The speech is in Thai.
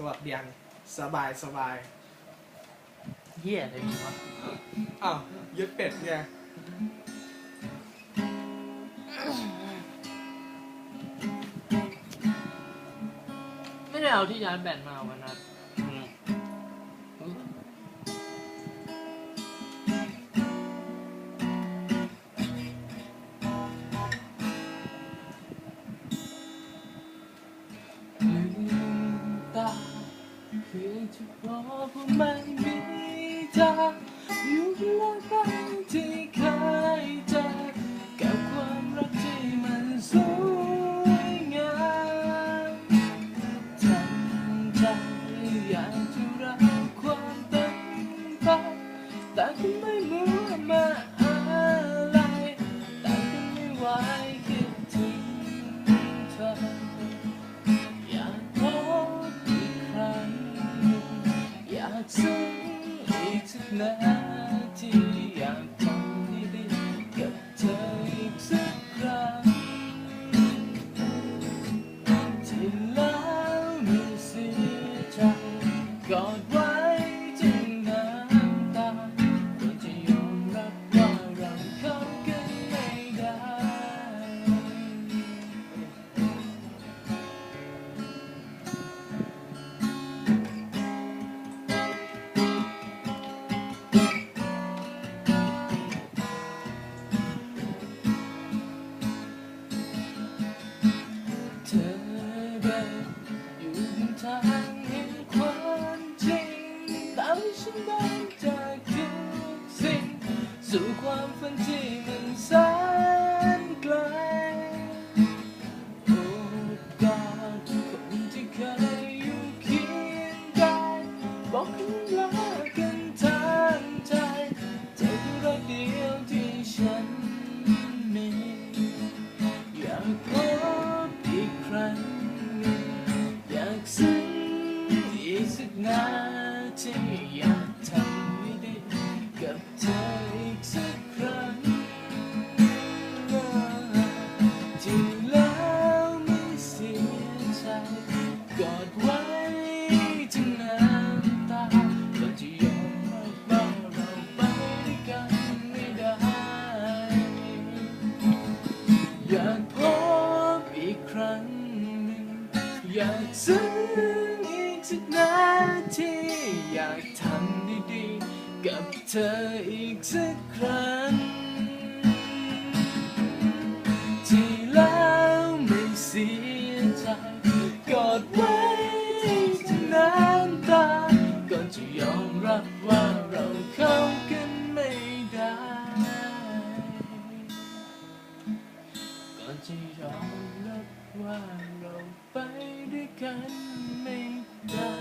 สวัสดีอังสบายสบายเหี้ยอะไรมึงวะอ้าวยึดเป็ดไงไม่ได้เอาที่ย้านแบตมาวันนั้น จะบอกว่าไม่มีเธออยู่ลงไปที่เคยเจอกับความรักที่มันสวยงามทั้งใจอยากจะรักความเป็นไปแต่ก็ไม่รู้มาอะ อีกสักนาทีอยากทำให้ดีกับเธออีกสักครั้งที่แล้วมีเสียใจกอดไว้ ทีอยากทำให้ดีกับเธออีกสักครั้งที่แล้วไม่เสียใจกอดไว้จนน้ำตาก็จะยอมรับว่าเราไปด้วยกันไม่ได้ อยากพบอีกครั้งหนึ่งอยากซึ้ง กสักนาทีอยากทำด้ดีกับเธออีกสักครั้ง ที่แล้วไม่เสียใจกอดไว้จนน้ำตา ก่อนจะยอมรับว่าเราเข้ากันไม่ได้ ก่อนจะยอมรับว่าเราไปด้วยกันไม่ ได้